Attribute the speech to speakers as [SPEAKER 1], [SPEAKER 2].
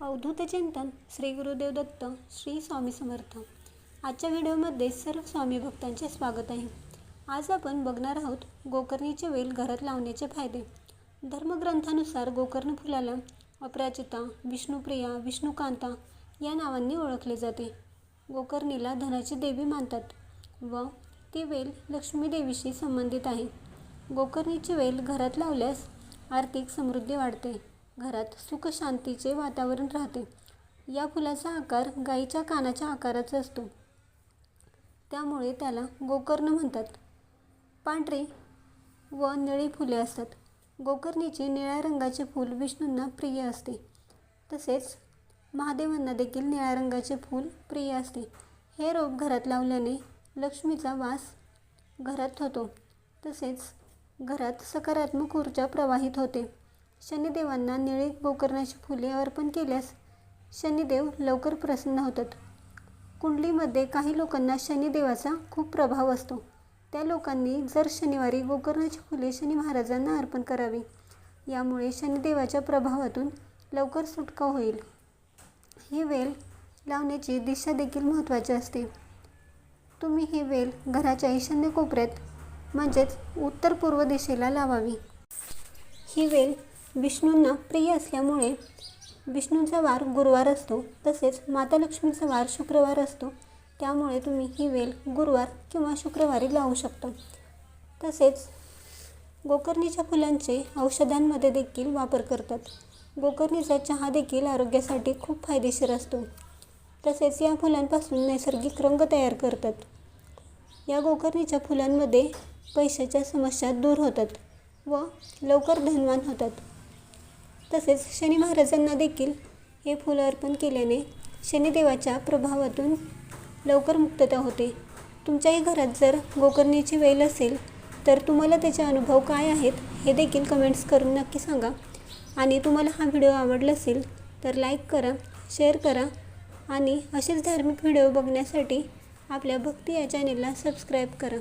[SPEAKER 1] अवधूत चिंतन श्री गुरुदेव दत्त श्री स्वामी समर्थ. आजच्या व्हिडिओमध्ये सर्व स्वामी भक्तांचे स्वागत आहे. आज आपण बघणार आहोत गोकर्णीचे वेल घरात लावण्याचे फायदे. धर्मग्रंथानुसार गोकर्ण फुलाला अपराजिता विष्णुप्रिया विष्णुकांता या नावांनी ओळखले जाते. गोकर्णीला धनाची देवी मानतात व ती वेल लक्ष्मी देवीशी संबंधित आहे. गोकर्णीची वेल घरात लावल्यास आर्थिक समृद्धी वाढते. घरात सुखशांतीचे वातावरण राहते. या फुलाचा आकार गाईच्या कानाच्या आकाराचा असतो. त्यामुळे त्याला गोकर्ण म्हणतात. पांढरे व निळी फुले असतात. गोकर्णीचे निळ्या रंगाचे फूल विष्णूंना प्रिय असते. तसेच महादेवांना देखील निळ्या रंगाचे फूल प्रिय असते. हे रोप घरात लावल्याने लक्ष्मीचा वास घरात होतो. तसेच घरात सकारात्मक ऊर्जा प्रवाहित होते. शनिदेवांना निळे गोकर्णाची फुले अर्पण केल्यास शनिदेव लवकर प्रसन्न होतात. कुंडलीमध्ये काही लोकांना शनिदेवाचा खूप प्रभाव असतो. त्या लोकांनी जर शनिवारी गोकर्णाची फुले शनी महाराजांना अर्पण करावी यामुळे शनिदेवाच्या प्रभावातून लवकर सुटका होईल. ही वेल लावण्याची दिशा देखील महत्त्वाची असते. तुम्ही ही वेल घराच्या ईशान्य कोपऱ्यात म्हणजेच उत्तर पूर्व दिशेला लावावी. ही वेल विष्णूंना प्रिय असल्यामुळे विष्णूंचा वार गुरुवार असतो तसेच माता लक्ष्मीचा वार शुक्रवार असतो. त्यामुळे तुम्ही ही वेल गुरुवार किंवा शुक्रवारी लावू शकता. तसेच गोकर्णीच्या फुलांचे औषधांमध्ये देखील वापर करतात. गोकर्णीचा चहा देखील आरोग्यासाठी खूप फायदेशीर असतो. तसेच या फुलांपासून नैसर्गिक रंग तयार करतात. या गोकर्णीच्या फुलांमध्ये पैशाच्या समस्या दूर होतात व लवकर धनवान होतात. तसेच शनी महाराजांना देखील हे फुलं अर्पण केल्याने शनिदेवाच्या प्रभावातून लवकर मुक्तता होते. तुमच्याही घरात जर गोकर्णीची वेल असेल तर तुम्हाला त्याचे अनुभव काय आहेत हे देखील कमेंट्स करून नक्की सांगा. आणि तुम्हाला हा व्हिडिओ आवडला असेल तर लाईक करा शेअर करा आणि असेच धार्मिक व्हिडिओ बघण्यासाठी आपल्या भक्ती या चॅनेलला सबस्क्राईब करा.